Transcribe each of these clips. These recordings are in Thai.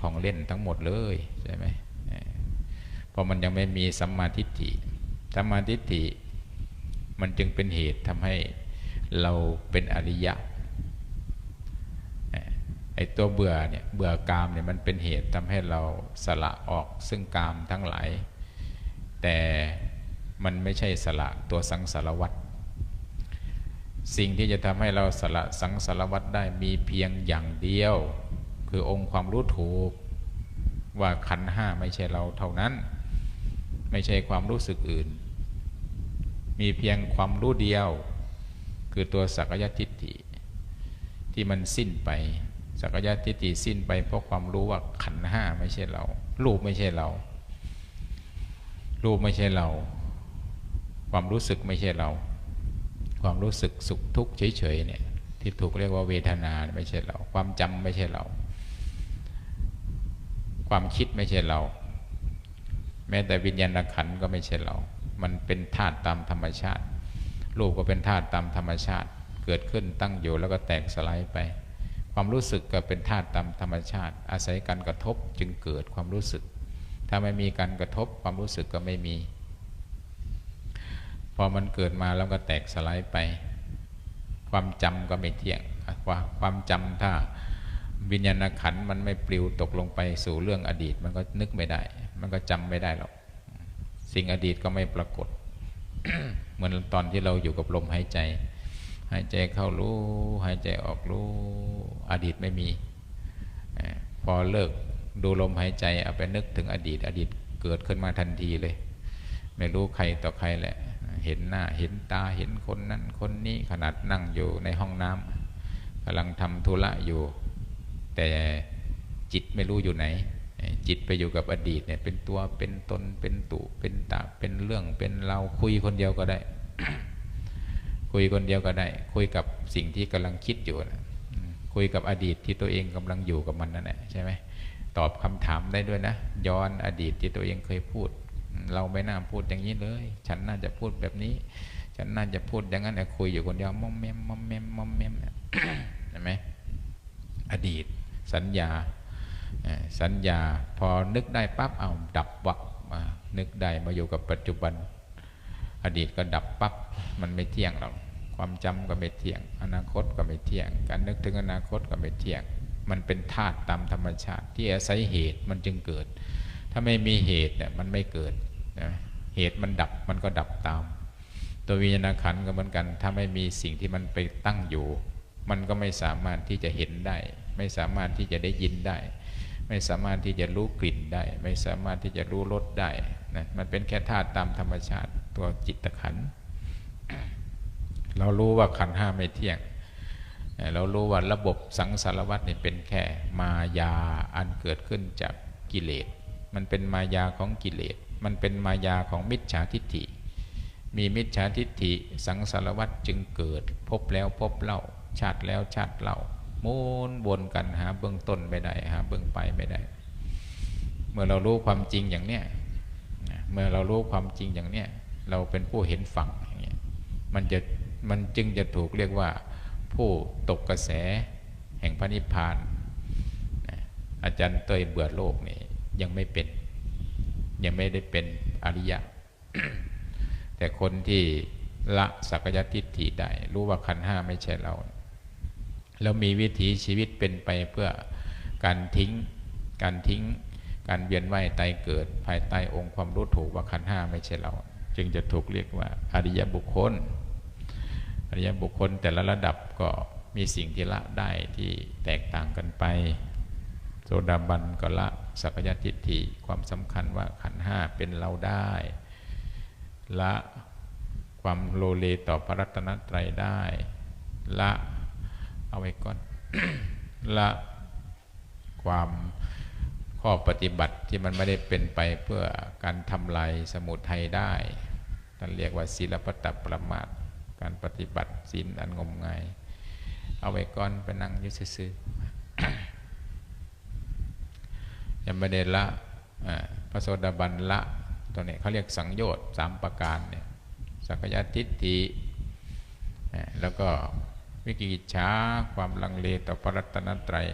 ของเล่นทั้งหมดเลยใช่ไหมเพราะมันยังไม่มีสัมมาทิฏฐิสัมมาทิฏฐิมันจึงเป็นเหตุทำให้เราเป็นอริยะไอ้ตัวเบื่อเนี่ยเบื่อกามเนี่ยมันเป็นเหตุทำให้เราสละออกซึ่งกามทั้งหลาย แต่มันไม่ใช่สละตัวสังสารวัตรสิ่งที่จะทำให้เราสละสังสารวัตรได้มีเพียงอย่างเดียว คือองค์ความรู้ถูกว่าขันห้าไม่ใช่เราเท่านั้น ไม่ใช่ความรู้สึกอื่น มีเพียงความรู้เดียว คือตัวสักยทิฏฐิ ที่มันสิ้นไป สักยทิฏฐิสิ้นไป เพราะความรู้ว่าขันห้าไม่ใช่เรา รูปไม่ใช่เรา รูปไม่ใช่เรา ความรู้สึกไม่ใช่เรา ความรู้สึกสุขทุกข์เฉยๆเนี่ยที่ถูกเรียกว่าเวทนาไม่ใช่เรา ความจำไม่ใช่เรา ความคิดไม่ใช่เรา แม้แต่วิญญาณขันก็ไม่ใช่เรา มันเป็นธาตุตามธรรมชาติ รูปก็เป็นธาตุตามธรรมชาติ เกิดขึ้นตั้งอยู่แล้วก็แตกสลายไป ความรู้สึกก็เป็นธาตุตามธรรมชาติ อาศัยการกระทบจึงเกิดความรู้สึก ถ้าไม่มีการกระทบความรู้สึกก็ไม่มี พอมันเกิดมาแล้วก็แตกสลายไป ความจำก็ไม่เที่ยง ความจำถ้า วิญญาณขันมันไม่ปลิวตกลงไปสู่เรื่องอดีต มันก็นึกไม่ได้ มันก็จำไม่ได้หรอก สิ่งอดีตก็ไม่ปรากฏ เหมือนตอนที่เราอยู่กับลมหายใจ หายใจเข้ารู้ หายใจออกรู้ อดีตไม่มี พอเลิกดูลมหายใจเอาไปนึกถึงอดีต อดีตเกิดขึ้นมาทันทีเลย ไม่รู้ใครต่อใครแหละ เห็นหน้า เห็นตา เห็นคนนั้นคนนี้ขนาดนั่งอยู่ในห้องน้ำกำลังทำธุระอยู่ แต่จิตไม่รู้อยู่ไหน จิตไปอยู่กับอดีตเนี่ยเป็นตัวเป็นตนเป็นตุเป็นตาเป็นเรื่องเป็นเราคุยคนเดียวก็ได้ คุยคนเดียวก็ได้ คุยกับสิ่งที่กำลังคิดอยู่นะคุยกับอดีตที่ตัวเองกำลังอยู่กับมันนั่นแหละใช่ไหมตอบคำถามได้ด้วยนะ ย้อนอดีตที่ตัวเองเคยพูด เราไม่น่าพูดอย่างนี้เลย ฉันน่าจะพูดแบบนี้ ฉันน่าจะพูดอย่างนั้นแต่คุยอยู่คนเดียวมอมแมมมอมแมมมอมแมมเห็นไหมอดีต สัญญาสัญญาพอนึกได้ปั๊บเอาดับวักมานึกได้มาอยู่กับปัจจุบัน อดีตก็ดับปั๊บมันไม่เที่ยงหรอกความจำก็ไม่เที่ยง อนาคตก็ไม่เที่ยง การนึกถึงอนาคตก็ไม่เที่ยง มันเป็นธาตุตามธรรมชาติ ที่อาศัยเหตุมันจึงเกิด ถ้าไม่มีเหตุเนี่ยมันไม่เกิดนะเหตุมันดับมันก็ดับตาม ตัววิญญาณขันก็เหมือนกัน ถ้าไม่มีสิ่งที่มันไปตั้งอยู่ มันก็ไม่สามารถที่จะเห็นได้ ไม่สามารถที่จะได้ยินได้ ไม่สามารถที่จะรู้กลิ่นได้ ไม่สามารถที่จะรู้รสได้นะมันเป็นแค่ธาตุตามธรรมชาติตัวจิตขันธ์เรารู้ว่าขันห้าไม่เที่ยง เรารู้ว่าระบบสังสารวัตนี่เป็นแค่มายาอันเกิดขึ้นจากกิเลส มันเป็นมายาของกิเลส มันเป็นมายาของมิจฉาทิฏฐิ มีมิจฉาทิฏฐิสังสารวัตจึงเกิดพบแล้วพบเล่า ชาติแล้วชาติเล่ามูนวนกันหาเบื้องต้นไม่ได้หาเบื้องไปไม่ได้ เมื่อเรารู้ความจริงอย่างเนี้ยเมื่อเรารู้ความจริงอย่างเนี้ยเราเป็นผู้เห็นฝั่งอย่างเงี้ยมันจะมันจึงจะถูกเรียกว่า ผู้ตกกระแสแห่งพระนิพพานอาจารย์เตยเบื่อโลกนี่ยังไม่เป็น ยังไม่ได้เป็นอริยะ แต่คนที่ละสักยทิฏฐิได้ รู้ว่าขันห้าไม่ใช่เรา แล้วมีวิถีชีวิตเป็นไปเพื่อการทิ้ง การทิ้ง การเวียนว่ายตายเกิด ภายใต้องค์ความรู้ถูกว่าขันห้าไม่ใช่เรา จึงจะถูกเรียกว่าอริยบุคคล อริยบุคคลแต่ละระดับก็มีสิ่งที่ละได้ที่แตกต่างกันไป โสดาบันก็ละสักยทิฏฐิความสำคัญว่าขันห้าเป็นเราได้ ละความโลเลต่อพระรัตนตรัยได้ ละ เอาไว้ก่อน ละความข้อปฏิบัติที่มันไม่ได้เป็นไปเพื่อการทำลายสมุทัยได้ท่านเรียกว่าศีลปตประมาทการปฏิบัติศีลอันงมงาย เอาไว้ก่อนไปนั่งยืดซื่อยังไม่ได้ละพระโสดาบันละตัวนี้เขาเรียกสังโยชน์สามประการเนี่ยสักยะทิฏฐิแล้วก็ วิกิจฉาความลังเลต่อพระรัตนตรัย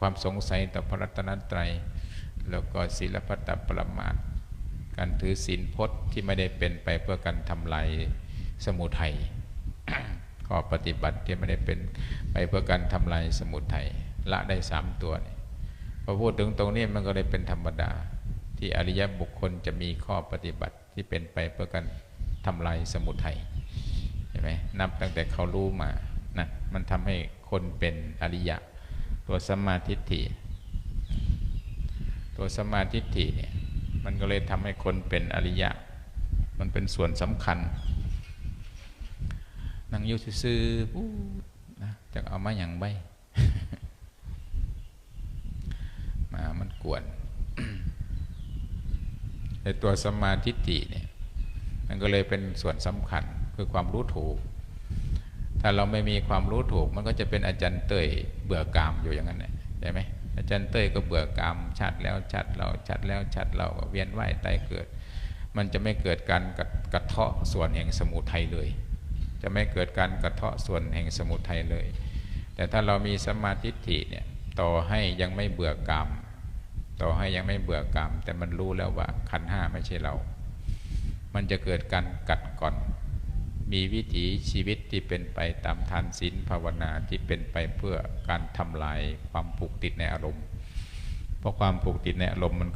ความสงสัยต่อพระรัตนตรัย แล้วก็ศีลพัตปรมาทการถือศีลพจน์ที่ไม่ได้เป็นไปเพื่อการทำลายสมุทัยข้อปฏิบัติที่ไม่ได้เป็นไปเพื่อการทำลายสมุทัยละได้สามตัวนี่พอพูดถึงตรงนี้มันก็เลยเป็นธรรมดา ที่อริยบุคคลจะมีข้อปฏิบัติที่เป็นไปเพื่อการทำลายสมุทัย เห็นไหมนับตั้งแต่เขารู้มานะมันทำให้คนเป็นอริยะ ตัวสมาทิฏฐิตัวสมาทิฏฐิเนี่ยมันก็เลยทำให้คนเป็นอริยะ มันเป็นส่วนสำคัญนั่งยุซื่อๆพูดนะจะเอามาอย่างใบมามันกวนในตัวสมาทิฏฐิเนี่ยมันก็เลยเป็นส่วนสำคัญ คือความรู้ถูก ถ้าเราไม่มีความรู้ถูก มันก็จะเป็นอาจารย์เตยเบื่อกามอยู่อย่างนั้นแหละใช่ไหมอาจารย์เต้ยก็เบื่อกามชัดแล้วชัดเราชัดแล้วชัดเราก็เวียนว่ายตายเกิด มันจะไม่เกิดการกระกระเทาะส่วนแห่งสมุทัยเลย จะไม่เกิดการกระเทาะส่วนแห่งสมุทัยเลย แต่ถ้าเรามีสมาธิฐิเนี่ยต่อให้ยังไม่เบื่อกามต่อให้ยังไม่เบื่อกามแต่มันรู้แล้วว่าขันห้าไม่ใช่เรา มันจะเกิดการกัดก่อน มีวิถีชีวิตที่เป็นไปตามทานศีลภาวนาที่เป็นไปเพื่อการทำลายความผูกติดในอารมณ์ เพราะความผูกติดในอารมณ์มัน